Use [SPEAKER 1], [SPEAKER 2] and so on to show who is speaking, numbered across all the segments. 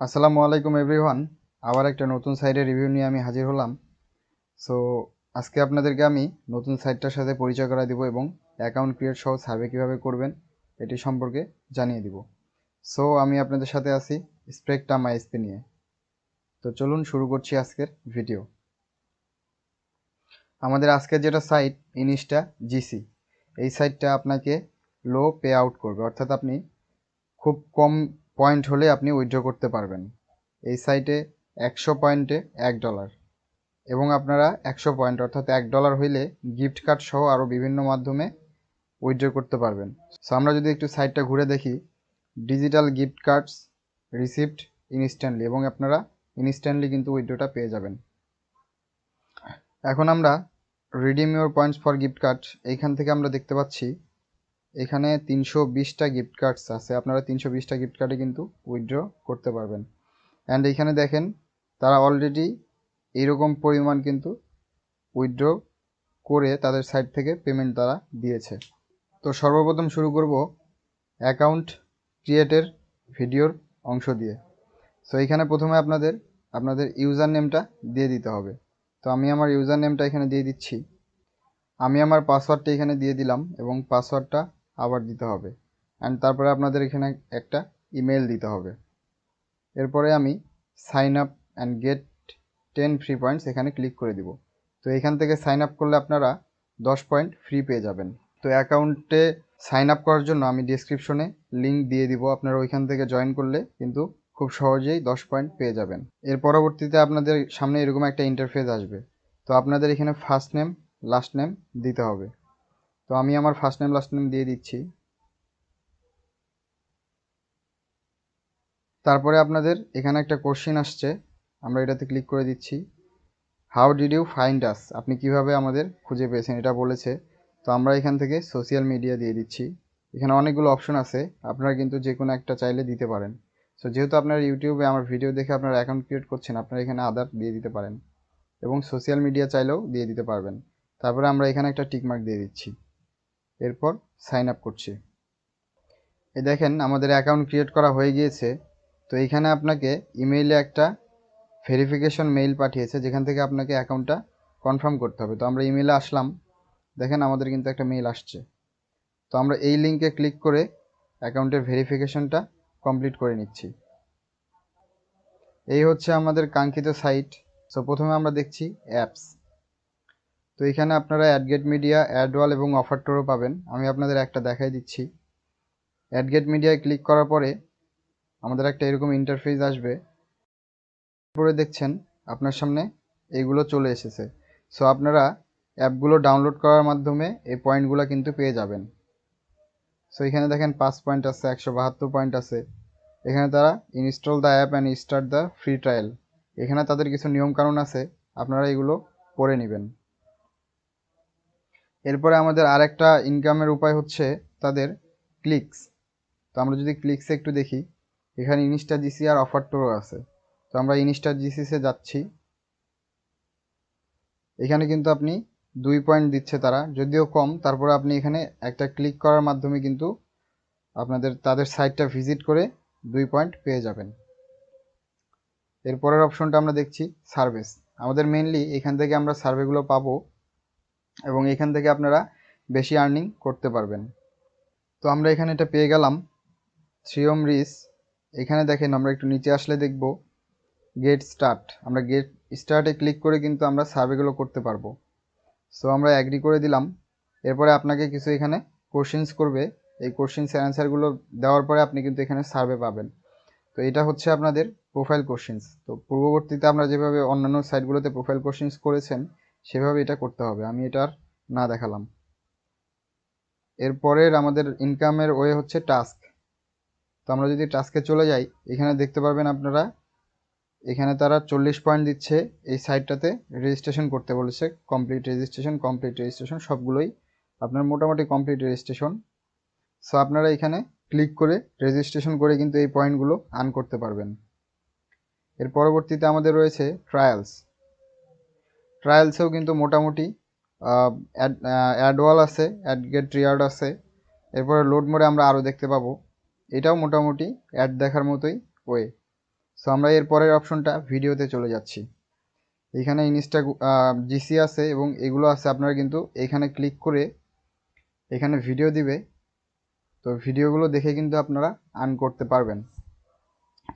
[SPEAKER 1] আসসালামু আলাইকুম এভরিওয়ান আবার একটা নতুন সাইটের রিভিউ নিয়ে আমি হাজির হলাম। সো আজকে আপনাদেরকে আমি নতুন সাইটটার সাথে পরিচয় করা দিব এবং অ্যাকাউন্ট ক্রিয়েট সহ সার্ভে কীভাবে করবেন, এটি সম্পর্কে জানিয়ে দিব। সো আমি আপনাদের সাথে আছি স্প্রেকটা মাইএসপি নিয়ে। তো চলুন শুরু করছি আজকের ভিডিও আমাদের আজকের যেটা সাইট ইনিসটা জিসি এই সাইটটা আপনাকে লো পে আউট করবে। অর্থাৎ আপনি খুব কম পয়েন্ট হলে আপনি উইথড্র করতে পারবেন। এই সাইটে একশো পয়েন্টে এক ডলার এবং আপনারা একশো পয়েন্ট অর্থাৎ এক ডলার হইলে গিফট কার্ড সহ আরও বিভিন্ন মাধ্যমে উইথড্র করতে পারবেন। সো আমরা যদি একটু সাইটটা ঘুরে দেখি, digital gift cards receipt instantly এবং আপনারা ইনস্ট্যান্টলি কিন্তু উইথড্রটা পেয়ে যাবেন। এখন আমরা redeem your points for gift card, এইখান থেকে আমরা দেখতে পাচ্ছি এখানে তিনশো বিশটা গিফট কার্ডস আছে। আপনারা তিনশো বিশটা গিফট কার্ডে কিন্তু উইথড্র করতে পারবেন। অ্যান্ড এইখানে দেখেন, তারা অলরেডি এইরকম পরিমাণ কিন্তু উইথড্র করে তাদের সাইট থেকে পেমেন্ট তারা দিয়েছে। তো সর্বপ্রথম শুরু করব অ্যাকাউন্ট ক্রিয়েটের ভিডিওর অংশ দিয়ে। সো এইখানে প্রথমে আপনাদের আপনাদের ইউজার নেমটা দিয়ে দিতে হবে। তো আমি আমার ইউজার নেমটা এখানে দিয়ে দিচ্ছি। আমি আমার পাসওয়ার্ডটা এখানে দিয়ে দিলাম এবং পাসওয়ার্ডটা আবার দিতে হবে। অ্যান্ড তারপরে আপনাদের এখানে একটা ইমেল দিতে হবে। এরপরে আমি sign up and get ten free points এখানে ক্লিক করে দিব। তো এখান থেকে সাইন আপ করলে আপনারা দশ পয়েন্ট ফ্রি পেয়ে যাবেন। তো অ্যাকাউন্টে সাইন আপ করার জন্য আমি ডিসক্রিপশনে লিঙ্ক দিয়ে দিব। আপনারা ওইখান থেকে জয়েন করলে কিন্তু খুব সহজেই দশ পয়েন্ট পেয়ে যাবেন। এর পরবর্তীতে আপনাদের সামনে এরকম একটা ইন্টারফেস আসবে। তো আপনাদের এখানে ফার্স্ট নেম লাস্ট নেম দিতে হবে। তো আমি আমার ফার্স্ট নেম লাস্ট নেম দিয়ে দিচ্ছি। তারপরে আপনাদের এখানে একটা কোশ্চিন আসছে, আমরা এটাতে ক্লিক করে দিচ্ছি। How did you find us আপনি কীভাবে আমাদের খুঁজে পেয়েছেন? এটা বলেছে। তো আমরা এখান থেকে সোশ্যাল মিডিয়া দিয়ে দিচ্ছি। এখানে অনেকগুলো অপশন আছে, আপনারা কিন্তু যে কোনো একটা চাইলে দিতে পারেন। সো যেহেতু আপনার ইউটিউবে আমার ভিডিও দেখে আপনার অ্যাকাউন্ট ক্রিয়েট করছেন, আপনারা এখানে আদার দিয়ে দিতে পারেন। এবং সোশ্যাল মিডিয়া চাইলেও দিয়ে দিতে পারবেন। তারপরে আমরা এখানে একটা টিকমার্ক দিয়ে দিচ্ছি। এরপর সাইন আপ করছি। এই দেখেন আমাদের অ্যাকাউন্ট ক্রিয়েট করা হয়ে গিয়েছে। তো এইখানে আপনাকে ইমেইলে একটা ভেরিফিকেশন মেইল পাঠিয়েছে, যেখান থেকে আপনাকে অ্যাকাউন্টটা কনফার্ম করতে হবে। তো আমরা ইমেইলে আসলাম, দেখেন আমাদের কিন্তু একটা মেইল আসছে। তো আমরা এই লিঙ্কে ক্লিক করে অ্যাকাউন্টের ভেরিফিকেশনটা কমপ্লিট করে নিচ্ছি। এই হচ্ছে আমাদের কাঙ্ক্ষিত সাইট সো প্রথমে আমরা দেখছি অ্যাপস তো এখানে আপনারা অ্যাডগেট মিডিয়া অ্যাডওয়াল এবং অফার টোরও পাবেন। আমি আপনাদের একটা দেখাই দিচ্ছি। অ্যাডগেট মিডিয়ায় ক্লিক করার পরে আমাদের একটা এরকম ইন্টারফেস আসবে। পরে দেখছেন আপনার সামনে এইগুলো চলে এসেছে। সো আপনারা অ্যাপগুলো ডাউনলোড করার মাধ্যমে এই পয়েন্টগুলো কিন্তু পেয়ে যাবেন। সো এখানে দেখেন পাঁচ পয়েন্ট আছে, একশো বাহাত্তর পয়েন্ট আছে। এখানে তারা install the app and start the free trial এখানে তাদের কিছু নিয়মকানুন আছে, আপনারা এগুলো পড়ে নেবেন। এরপরে আমাদের আরেকটা ইনকামের উপায় হচ্ছে তাদের ক্লিকস তো আমরা যদি ক্লিকসে একটু দেখি, এখানে ইনস্টা জিসি আর অফার টোরও আছে। তো আমরা ইনস্টা জিসিসে যাচ্ছি। এখানে কিন্তু আপনি দুই পয়েন্ট দিচ্ছে তারা, যদিও কম। তারপরে আপনি এখানে একটা ক্লিক করার মাধ্যমে কিন্তু আপনাদের, তাদের সাইটটা ভিজিট করে দুই পয়েন্ট পেয়ে যাবেন। এরপরের অপশনটা আমরা দেখছি সার্ভিস আমাদের মেনলি এখান থেকে আমরা সার্ভেগুলো পাবো এবং এখান থেকে আপনারা বেশি আর্নিং করতে পারবেন। তো আমরা এখানে এটা পেয়ে গেলাম। থ্রিওম রিস এখানে দেখেন আমরা একটু নিচে আসলে দেখব। গেট স্টার্ট আমরা গেট স্টার্টে ক্লিক করে কিন্তু আমরা সার্ভেগুলো করতে পারব। সো আমরা অ্যাগ্রি করে দিলাম। এরপরে আপনাকে কিছু এখানে কোশ্চেন্স করবে। এই কোশ্চেন্স অ্যান্সারগুলো দেওয়ার পরে আপনি কিন্তু এখানে সার্ভে পাবেন। তো এটা হচ্ছে আপনাদের প্রোফাইল কোশ্চেন্স তো পূর্ববর্তীতে আমরা যেভাবে অন্যান্য সাইটগুলোতে প্রোফাইল কোশ্চেন্স করেছেন সেভাবে এটা করতে হবে। আমি এটার না দেখালাম। এরপরের আমাদের ইনকামের ওয়ে হচ্ছে টাস্ক তো আমরা যদি টাস্কে চলে যাই, এখানে দেখতে পারবেন আপনারা, এখানে তারা চল্লিশ পয়েন্ট দিচ্ছে এই সাইটটাতে রেজিস্ট্রেশন করতে বলেছে। কমপ্লিট রেজিস্ট্রেশন কমপ্লিট রেজিস্ট্রেশন সবগুলোই আপনার মোটামুটি কমপ্লিট রেজিস্ট্রেশন সো আপনারা এখানে ক্লিক করে রেজিস্ট্রেশন করে কিন্তু এই পয়েন্টগুলো আর্ন করতে পারবেন। এর পরবর্তীতে আমাদের রয়েছে ট্রায়ালস ট্রায়ালসেও কিন্তু মোটামুটি অ্যাড অ্যাডওয়াল আছে অ্যাড গেট রিয়ার্ড আছে। এরপরে লোড মোডে আমরা আরও দেখতে পাবো। এটাও মোটামুটি অ্যাড দেখার মতোই ওয়ে সো আমরা এর পরের অপশনটা ভিডিওতে চলে যাচ্ছি। এখানে ইনস্টা জিসি আছে এবং এগুলো আছে, আপনারা কিন্তু এখানে ক্লিক করে এখানে ভিডিও দিবে। তো ভিডিওগুলো দেখে কিন্তু আপনারা আর্ন করতে পারবেন।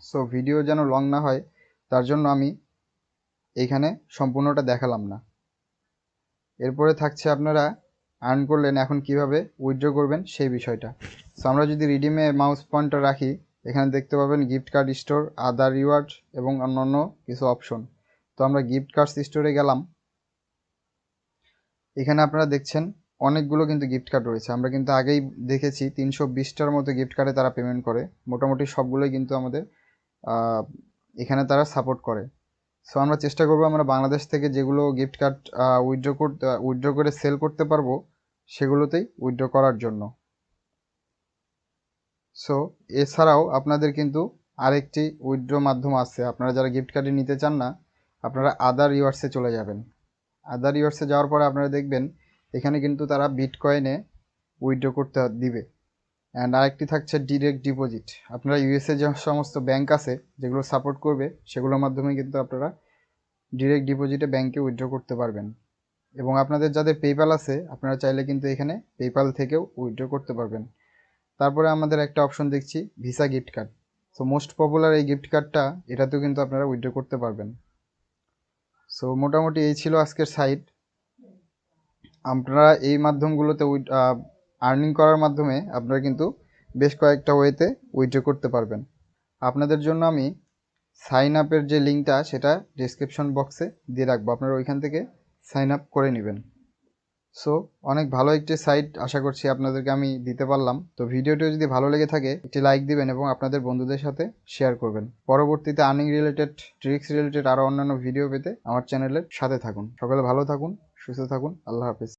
[SPEAKER 1] সো ভিডিও যেন লং না হয়, তার জন্য আমি এইখানে সম্পূর্ণটা দেখালাম না। এরপরে থাকছে আপনারা আর্ন করলেন, এখন কীভাবে উইথড্র করবেন সেই বিষয়টা। সো আমরা যদি রিডিমে মাউস পয়েন্টটা রাখি, এখানে দেখতে পাবেন gift card store other reward এবং অন্যান্য কিছু অপশন তো আমরা গিফট কার্ডস স্টোরে গেলাম। এখানে আপনারা দেখছেন অনেকগুলো কিন্তু গিফট কার্ড রয়েছে। আমরা কিন্তু আগেই দেখেছি তিনশো বিশটার মতো গিফট কার্ডে তারা পেমেন্ট করে। মোটামুটি সবগুলোই কিন্তু আমাদের এখানে তারা সাপোর্ট করে। সো আমরা চেষ্টা করব আমরা বাংলাদেশ থেকে যেগুলো গিফট কার্ড উইথড্র করতে উইথড্র করে সেল করতে পারব, সেগুলোতেই উইথড্র করার জন্য। সো এছাড়াও আপনাদের কিন্তু আরেকটি উইথড্র মাধ্যম আছে। আপনারা যারা গিফট কার্ডে নিতে চান না, আপনারা আদার ইউয়ার্সে চলে যাবেন। আদার ইউয়ার্সে যাওয়ার পরে আপনারা দেখবেন, এখানে কিন্তু তারা বিটকয়েনে উইথড্র করতে দিবে। অ্যান্ড আরেকটি থাকছে ডিরেক্ট ডিপোজিট আপনারা ইউএসএ যে সমস্ত ব্যাংক আছে, যেগুলো সাপোর্ট করবে, সেগুলোর মাধ্যমে কিন্তু আপনারা ডিরেক্ট ডিপোজিটে ব্যাংকে উইথড্র করতে পারবেন। এবং আপনাদের যাদের পেপ্যাল আছে, আপনারা চাইলে কিন্তু এখানে পেপ্যাল থেকেও উইথড্র করতে পারবেন। তারপরে আমাদের একটা অপশন দেখছি Visa gift card so most popular এই গিফট কার্ডটা এটাতেও কিন্তু আপনারা উইথড্র করতে পারবেন। সো মোটামুটি এই ছিল আজকের সাইট আপনারা এই মাধ্যমগুলোতে আর্নিং করার মাধ্যমে আপনারা কিন্তু বেশ কয়েকটা ওয়েতে উইথড্র করতে পারবেন। আপনাদের জন্য আমি সাইন আপের যে লিঙ্কটা সেটা ডিসক্রিপশন বক্সে দিয়ে রাখব। আপনারা ওইখান থেকে সাইন আপ করে নেবেন। সো অনেক ভালো একটি সাইট আশা করছি আপনাদেরকে আমি দিতে পারলাম। তো ভিডিওটি যদি ভালো লেগে থাকে, একটি লাইক দিবেন এবং আপনাদের বন্ধুদের সাথে শেয়ার করবেন। পরবর্তীতে আর্নিং রিলেটেড ট্রিক্স রিলেটেড আরও অন্যান্য ভিডিও পেতে আমার চ্যানেলের সাথে থাকুন। সকলে ভালো থাকুন, সুস্থ থাকুন। আল্লাহ হাফিজ।